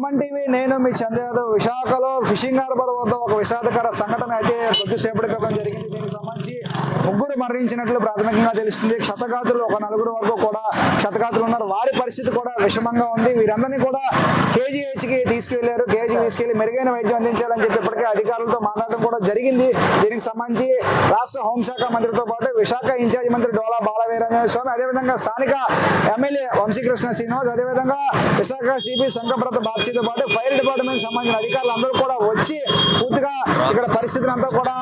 Suman TV నేను మీ చంద్ర యాదవ్ విశాఖలో ఫిషింగ్ హార్బర్ వద్ద ఒక విషాదకర సంఘటన అయితే కొద్దిసేపటి క్రితం జరిగింది. దీనికి సంబంధించి ముగ్గురు మరణించినట్లు ప్రాథమికంగా తెలుస్తుంది. క్షతగాతులు ఒక నలుగురు వరకు కూడా క్షతగాతులు ఉన్నారు. వారి పరిస్థితి కూడా విషమంగా ఉంది. వీరందరినీ కూడా కేజీహెచ్కి కి తీసుకువెళ్ళారు కేజీ తీసుకెళ్ళి మెరుగైన వైద్యం అందించాలని చెప్పి ఇప్పటికే అధికారులతో మాట్లాడడం కూడా జరిగింది. దీనికి సంబంధించి రాష్ట్ర హోంశాఖ మంత్రితో పాటు విశాఖ ఇన్ఛార్జ్ మంత్రి డోలా బాలవీరంజన స్వామి అదేవిధంగా స్థానిక ఎమ్మెల్యే వంశీకృష్ణ శ్రీనివాస్ అదేవిధంగా విశాఖ సిపి శంకరప్రత బాక్షితో పాటు ఫైర్ డిపార్ట్మెంట్ సంబంధించిన అధికారులు అందరూ కూడా వచ్చి పూర్తిగా ఇక్కడ పరిస్థితిని అంతా కూడా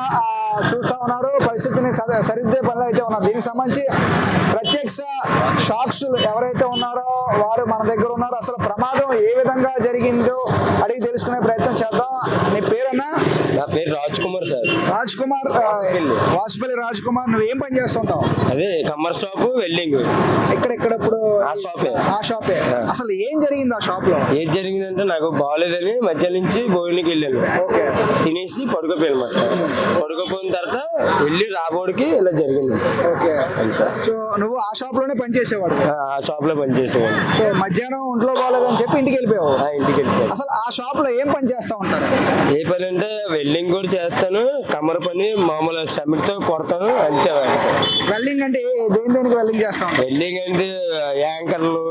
చూస్తా ఉన్నారు. పరిస్థితిని సరిద్దే సరిదిద్దే పనులు అయితే ఉన్నారు దీనికి సంబంధించి ప్రత్యక్ష సాక్షులు ఎవరైతే ఉన్నారో వారు మన దగ్గర ఉన్నారు. అసలు ప్రమాదం ఏ విధంగా జరిగిందో అడిగి తెలుసుకునే ప్రయత్నం చేద్దాం. నీ పేరన్నా? నా పేరు రాజ్ కుమార్ సార్. రాజ్ కుమార్ వాసుపల్లి రాజ్ కుమార్ నువ్వు ఏం పని చేస్తుంటావు అదే కమ్మర్ షాప్ వెల్డింగ్. ఇక్కడ ఇక్కడ ఇప్పుడు ఆ షాపే. ఆ. షాపే అసలు ఏం జరిగింది ఆ షాప్లో ఏం జరిగిందంటే నాకు బాగోలేదని మధ్య నుంచి భోజనకి వెళ్ళాను. ఓకే. తినేసి పడుకోపోయాను మాట పడుకోపోయిన తర్వాత వెళ్ళి రాబోడికి ఇలా జరిగింది. ఓకే. సో నువ్వు ఆ షాప్లోనే పనిచేసేవాడు ఆ, షాప్లో పనిచేసేవాడిని సో మధ్యాహ్నం ఒంట్లో బాగాలేదని చెప్పి ఇంటికి వెళ్ళిపోయావు? ఆ ఇంటికి వెళ్ళిపోయాను. అసలు ఆ షాప్లో ఏం పని చేస్తా ఉంటారు? ఏ పని అంటే వెల్డింగ్ కూడా చేస్తాను కమ్మర పని మామూలు సిమెంట్తో కొడతాను అంతే వెల్డింగ్ అంటే దేని దేనికి వెల్డింగ్ చేస్తా వెల్డింగ్ అంటే యాంకర్లు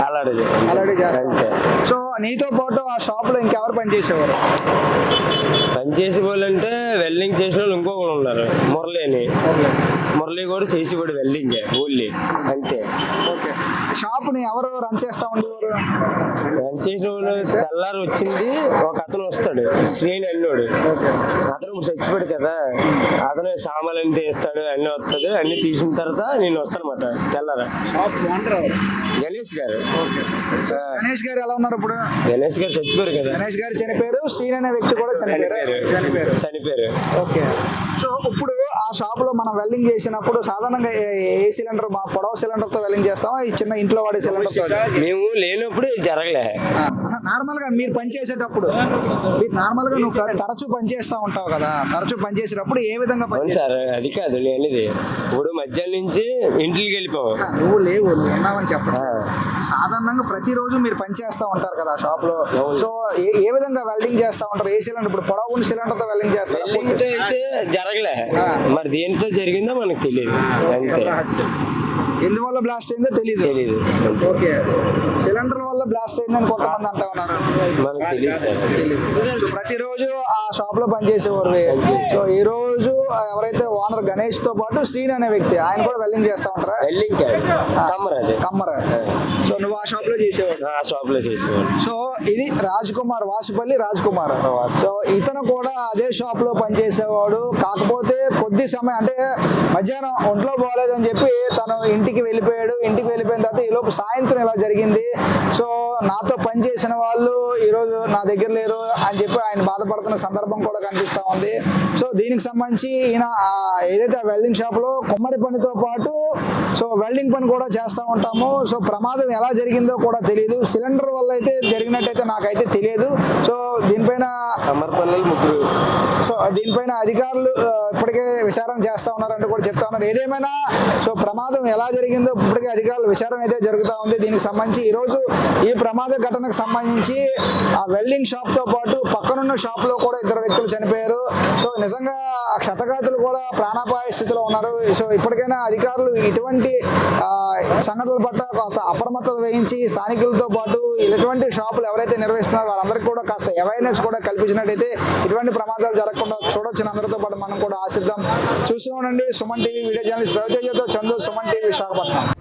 అలాంటిది చేస్తా. అంతే. సో నీతో పాటు ఆ షాప్లో ఇంకెవరు పని చేసేవారు? పని చేసే వాళ్ళు అంటే వెల్డింగ్ చేసిన వాళ్ళు ఇంకొకరు ఉన్నారు మురళి. అని మురళి కూడా చేసి కూడా వెల్డింగ్ ఓన్లీ. అంతే. షాప్ని ఎవరు రన్ చేస్తా ఉండేవారు? పని చేసిన వాళ్ళు తెల్లారు వచ్చింది ఒక అతను వస్తాడు శ్రీని అన్నోడు. అతను ఇప్పుడు చచ్చిపోయాడు కదా. అతను సామాన్లు అన్ని తీస్తాడు అన్ని వస్తాడు అన్ని తీసిన తర్వాత నేను వస్తానమాట తెల్లార. గణేష్ గారు. గణేష్ గారు ఎలా ఉన్నారు ఇప్పుడు? గణేష్ గారు చచ్చిపోయారు కదా. గణేష్ గారు చనిపోయారు. శ్రీన్ అనే వ్యక్తి కూడా చనిపోయారు? చనిపోయారు. చనిపోయారు. ఓకే. సో ఇప్పుడు ఆ షాప్లో మనం వెల్డింగ్ చేసినప్పుడు సాధారణంగా ఏ- సిలిండర్ మా పొడవ సిలిండర్తో వెల్డింగ్ చేస్తామా? ఈ చిన్న ఇంట్లో వాడే సిలిండర్తో మేము లేనప్పుడు ఇది జరగలే నార్మల్గా మీరు పని చేసేటప్పుడు మీరు నార్మల్గా నువ్వు తరచూ పని చేస్తా ఉంటావు కదా తరచూ పని చేసేటప్పుడు ఏ విధంగా పని అవును సార్ అది కాదు నేను అనేది ఇప్పుడు మధ్యాహ్నం నుంచి ఇంటికి వెళ్ళిపోయాం చేస్తా? నువ్వు లేవు నువ్వు ఉన్నావని చెప్పడం. సాధారణంగా ప్రతిరోజు మీరు పని చేస్తా ఉంటారు కదా షాప్లో సో ఏ- ఏ విధంగా వెల్డింగ్ చేస్తా ఉంటారు? ఏ సిలిండర్ ఇప్పుడు పొడవు సిలిండర్తో వెల్డింగ్ చేస్తారు? అయితే జరగలే. మరి దేంతో జరిగిందో మనకు తెలియదు. అంతే. ఎందువల్ల బ్లాస్ట్ అయిందో తెలియదు తెలీదు. ఓకే. సిలిండర్ వల్ల బ్లాస్ట్ అయిందని కొంతమంది అంటా ఉన్నారు? మనకు తెలియదు సార్. సో ప్రతిరోజు ఆ షాప్లో పనిచేసేవారు. సో ఈ రోజు ఎవరైతే ఓనర్ గణేష్తో పాటు శ్రీని అనే వ్యక్తి ఆయన కూడా వెల్డింగ్ చేస్తా ఉంటారా? వెల్డింగ్ కాదు కమ్మర్ అది? కమ్మర. సో నువ్వు ఆ షాప్లో చేసేవాడు ఆ షాప్లో చేసేవాడు సో ఇది రాజ్ కుమార్ వాసుపల్లి రాజ్ కుమార్ సో ఇతను కూడా అదే షాప్లో పనిచేసేవాడు. కాకపోతే కొద్ది సమయం అంటే మధ్యాహ్నం ఒంట్లో బాగాలేదని చెప్పి తను ఇంటికి వెళ్ళిపోయాడు. ఇంటికి వెళ్ళిపోయిన తర్వాత ఈ లోపు సాయంత్రం ఇలా జరిగింది. సో నాతో పనిచేసిన వాళ్ళు ఈరోజు నా దగ్గర లేరు అని చెప్పి ఆయన బాధపడుతున్న సందర్భం కూడా కనిపిస్తా ఉంది. సో దీనికి సంబంధించి ఈయన ఆ ఏదైతే వెల్డింగ్ షాప్లో కుమ్మరి పనితో పాటు సో వెల్డింగ్ పని కూడా చేస్తూ ఉంటాము. సో ప్రమాదం ఎలా జరిగిందో కూడా తెలియదు సిలిండర్ వల్ల అయితే జరిగినట్టయితే నాకైతే తెలియదు. సో దీనిపైన ముగ్గురు. సో దీనిపైన అధికారులు ఇప్పటికే విచారణ చేస్తా ఉన్నారంటూ కూడా చెప్తా ఉన్నారు. ఏదేమైనా సో ప్రమాదం ఎలా జరిగిందో ఇప్పటికే అధికారులు విచారణ అయితే జరుగుతూ ఉంది. దీనికి సంబంధించి ఈ రోజు ఈ ప్రమాద ఘటనకు సంబంధించి ఆ వెల్డింగ్ షాప్తో పాటు పక్కనున్న షాప్లో కూడా ఇద్దరు వ్యక్తులు చనిపోయారు. సో నిజంగా ఆ క్షతగాతులు కూడా ప్రాణాపాయ స్థితిలో ఉన్నారు. సో ఇప్పటికైనా అధికారులు ఇటువంటి ఆ, సంఘటనల పట్ల కాస్త అప్రమత్తత వహించి స్థానికులతో పాటు ఇటువంటి షాపులు ఎవరైతే నిర్వహిస్తున్నారో వాళ్ళందరికీ కూడా కాస్త అవేర్నెస్ కూడా కల్పించినట్టయితే ఇటువంటి ప్రమాదాలు జరగకుండా చూడొచ్చు అందరితో పాటు మనం కూడా ఆశిద్దాం. చూస్తూ ఉండండి. సుమన్ టీవీ వీడియో జర్నలిస్ట్ రవితేజతో చందు సుమన్ టీవీ Obat?